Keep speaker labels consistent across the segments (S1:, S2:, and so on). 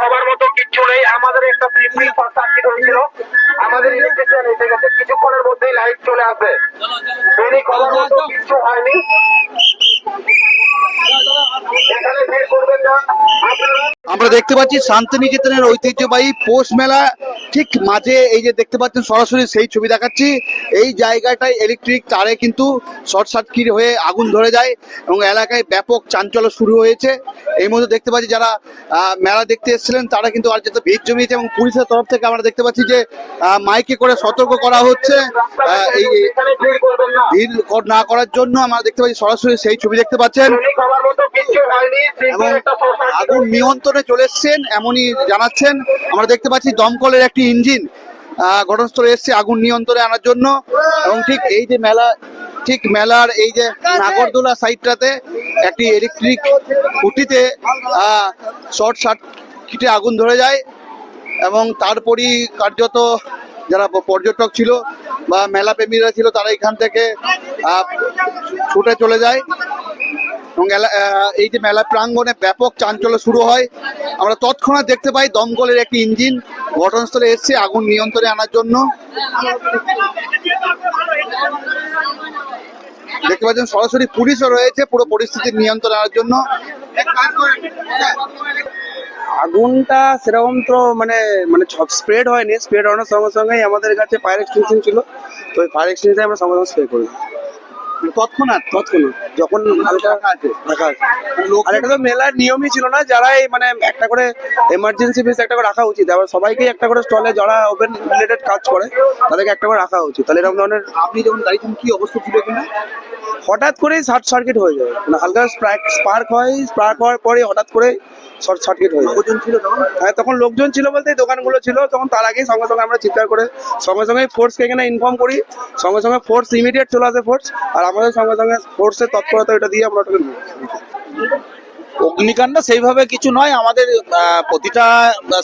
S1: হবার মতো কিচ্ছু নেই। আমাদের একটা শর্ট সার্কিট হয়েছিল। আমাদের ইলেকট্রিশিয়ান এসে গেছে। কিছুক্ষণের মধ্যেই লাইট চলে আসবে। প্যানিক খাবার মতো কিচ্ছু হয়নি।
S2: আমরা দেখতে পাচ্ছি শান্তিনিকেতনের ঐতিহ্যবাহী পৌষ মেলা ঠিক মাঝে এই যে দেখতে পাচ্ছেন সরাসরি সেই ছবি দেখাচ্ছি। এই জায়গাটায় ইলেকট্রিক তারে কিন্তু শর্ট সার্কিট হয়ে আগুন ধরে যায় এবং এলাকায় ব্যাপক চাঞ্চল্য শুরু হয়েছে। এই মধ্যে দেখতে পাচ্ছি যারা মেলা দেখতে এসেছিলেন, তারা কিন্তু আর যেতে ভিড় জমিয়েছে এবং পুলিশের তরফ থেকে আমরা দেখতে পাচ্ছি যে মাইকে করে সতর্ক করা হচ্ছে। এই
S1: ভিড় না
S2: করার জন্য আমরা দেখতে পাচ্ছি সরাসরি সেই ছবি দেখতে পাচ্ছেন। এবং আগুন নিয়ন্ত্রণে চলে এসছেন এমনই জানাচ্ছেন। আমরা দেখতে পাচ্ছি দমকলের একটি ইঞ্জিন আহ, ঘটনাস্থলে এসছে আগুন নিয়ন্ত্রণে আনার জন্য। এবং ঠিক এই যে মেলা ঠিক মেলার এই যে নাগরদোলা সাইডটাতে একটি ইলেকট্রিক খুঁটিতে শর্ট সার্কিটে আগুন ধরে যায়। এবং তারপরই কার্যত যারা পর্যটক ছিল বা মেলা প্রেমীরা ছিল তারা এখান থেকে ছুটে চলে যায়। এবং এই যে মেলা প্রাঙ্গণে ব্যাপক চাঞ্চল্য শুরু হয়। আমরা তৎক্ষণাৎ দেখতে পাই দমকলের একটি ইঞ্জিন ঘটনাস্থলে এসছে, আগুন নিয়ন্ত্রণে আনার জন্য। দেখতে পাচ্ছেন, সরাসরি পুলিশও রয়েছে, পুরো পরিস্থিতি নিয়ন্ত্রণে আনার জন্য।
S3: আগুনটা সেরকম তো মানে মানে স্প্রেড হয়নি স্প্রেড হওয়ার সঙ্গে সঙ্গেই আমাদের কাছে ফায়ার এক্সটেনশন ছিল। তো ফায়ার এক্সটেনশন আমরা সঙ্গে সঙ্গে স্প্রে করি
S2: তৎক্ষণাৎ
S3: তৎক্ষণাৎ যখন হালকা
S2: আছে।
S3: রাখা আছে। আর এটা তো মেলার নিয়মই ছিল না যারা এই মানে একটা করে এমার্জেন্সি বেস একটা করে রাখা উচিত। আবার সবাইকে একটা করে স্টলে যারা ওপেন রিলেটেড কাজ করে তাদেরকে একটা করে রাখা উচিত। তাহলে এরকম ধরনের
S2: আপনি যখন দাঁড়িয়েছেন কি অবস্থা ছিল এখানে?
S3: হঠাৎ করেই শর্ট সার্কিট হয়ে যায়। মানে হালকা স্পার্ক হয় স্পার্ক হওয়ার পরে হঠাৎ করে শর্ট সার্কিট হয়ে যায়।
S2: ছিল তখন?
S3: হ্যাঁ তখন লোকজন ছিল বলতে দোকানগুলো ছিল তখন তার আগেই সঙ্গে সঙ্গে আমরা চিৎকার করে সঙ্গে সঙ্গে ফোর্সকে এখানে ইনফর্ম করি সঙ্গে সঙ্গে ফোর্স ইমিডিয়েট চলে আসে ফোর্স আর আমাদের সঙ্গে সঙ্গে ফোর্সের তৎপরতা এটা দিয়ে আমরা ওটাকে
S4: অগ্নিকাণ্ড সেইভাবে কিছু নয় আমাদের প্রতিটা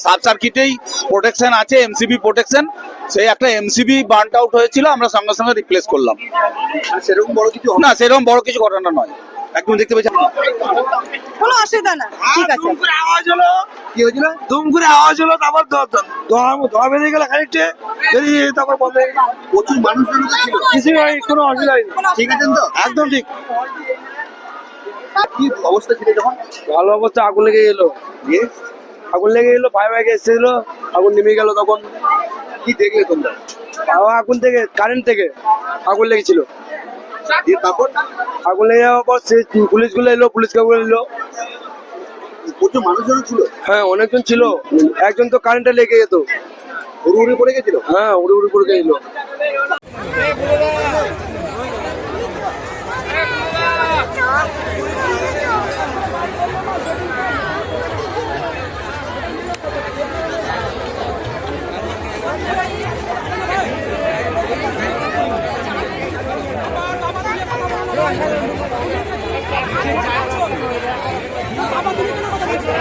S4: সাব সার্কিটেই প্রোটেকশন আছে এমসিবি প্রোটেকশন সেই একটা এমসিবি বার্ন আউট হয়েছিল আমরা সঙ্গে সঙ্গে রিপ্লেস করলাম।
S2: সেরকম বড় কিছু
S4: না সেরকম বড় কিছু ঘটনা নয়।
S2: একদম দেখতে পেয়েছেন?
S5: কোনো অসুবিধা না ঠিক আছে।
S3: আওয়াজ হলো?
S2: কি হয়েছিল?
S3: দুম করে আওয়াজ হলো তারপর ধোঁয়া গেল খানিকটা বেরিয়ে তারপর বন্ধ হয়ে
S2: প্রচুর মানুষ
S3: কিছুই হয় কোনো অসুবিধা হয়নি।
S2: ঠিক আছেন তো?
S3: একদম ঠিক।
S2: কি অবস্থা ছিল যখন
S3: ভালো অবস্থা আগুন লেগে গেলো। আগুন লেগে গেলো ফায়ার ব্যাগে এসেছিল আগুন নেমে গেল তখন।
S2: কি দেখলে তোমরা?
S3: আগুন থেকে কারেন্ট থেকে আগুন লেগেছিল।
S2: দিয়ে তারপর?
S3: আগুন লেগে যাওয়ার পর সে পুলিশগুলো এলো পুলিশ কাকুগুলো এলো।
S2: প্রচুর মানুষজন ছিল?
S3: হ্যাঁ অনেকজন ছিল। একজন তো কারেন্টে লেগে যেত।
S2: উড়ে উড়ে পড়ে গেছিল?
S3: হ্যাঁ উড়ে উড়ে পড়ে গেলো বাবা তুমি কেন কথা বলছো